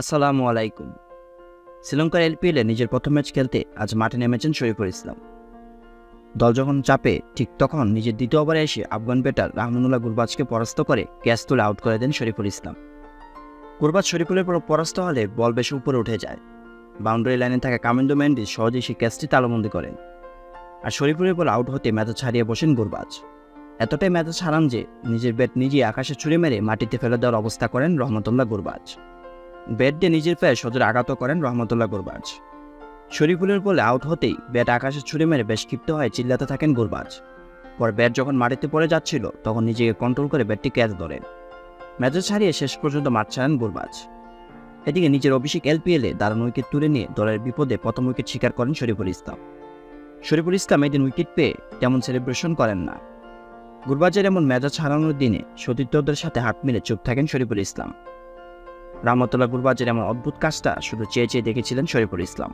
আসসালামু আলাইকুম। শ্রীলঙ্কার এলপিএলে নিজের প্রথম ম্যাচ খেলতে আজ মাঠে নেমেছেন শরীফুল ইসলাম। দল যখন চাপে, ঠিক তখন নিজের দ্বিতীয় ওভারে এসে আফগান ব্যাটার রাহমানুল্লাহ গুরবাজকে পরাস্ত করে ক্যাচ তুলে আউট করে দেন শরীফুল ইসলাম। গুরবাজ শরীফুলের পর পরাস্ত হলে বল বেশি উপরে উঠে যায়। বাউন্ডারি লাইনে থাকা কামিন্দো ম্যান্ডিস সহজেই সেই ক্যাচটি তালবন্দি করেন। আর শরীফুলের বল আউট হতে ম্যাচে ছাড়িয়ে বসেন গুরবাজ। এতটাই ম্যাচে ছাড়ান যে নিজের ব্যাট নিজেই আকাশে ছুঁড়ে মেরে মাটিতে ফেলে দেওয়ার অবস্থা করেন রহমতুল্লাহ গুরবাজ। ব্যাট দিয়ে নিজের পায়ে সজোর আঘাত করেন রহমতুল্লাহ গুরবাজ। শরীফুলের বলে আউট হতেই ব্যাট আকাশে ছুড়ে মেরে বেশ ক্ষিপ্ত হয়ে চিল্লাতে থাকেন গুরবাজ। পর ব্যাট যখন মাটিতে পড়ে যাচ্ছিল, তখন নিজেকে কন্ট্রোল করে ব্যাটটি ক্যাচ ধরেন। ম্যাচে ছাড়িয়ে শেষ পর্যন্ত মাঠ ছাড়েন গুরবাজ। এদিকে নিজের অভিষেক এলপিএলে দারুণ উইকেট তুলে নিয়ে দলের বিপদে প্রথম উইকেট শিকার করেন শরীফুল ইসলাম। শরীফুল ইসলাম এদিন উইকেট পেয়ে তেমন সেলিব্রেশন করেন না। গুরবাজের এমন মেজাজ হারানোর দিনে সতীর্থদের সাথে হাত মিলে চুপ থাকেন শরীফুল ইসলাম। রামতুল্লাহ গুরবাজের এমন অদ্ভুত কাজটা শুধু চেয়ে চেয়ে দেখেছিলেন শরীফুল ইসলাম।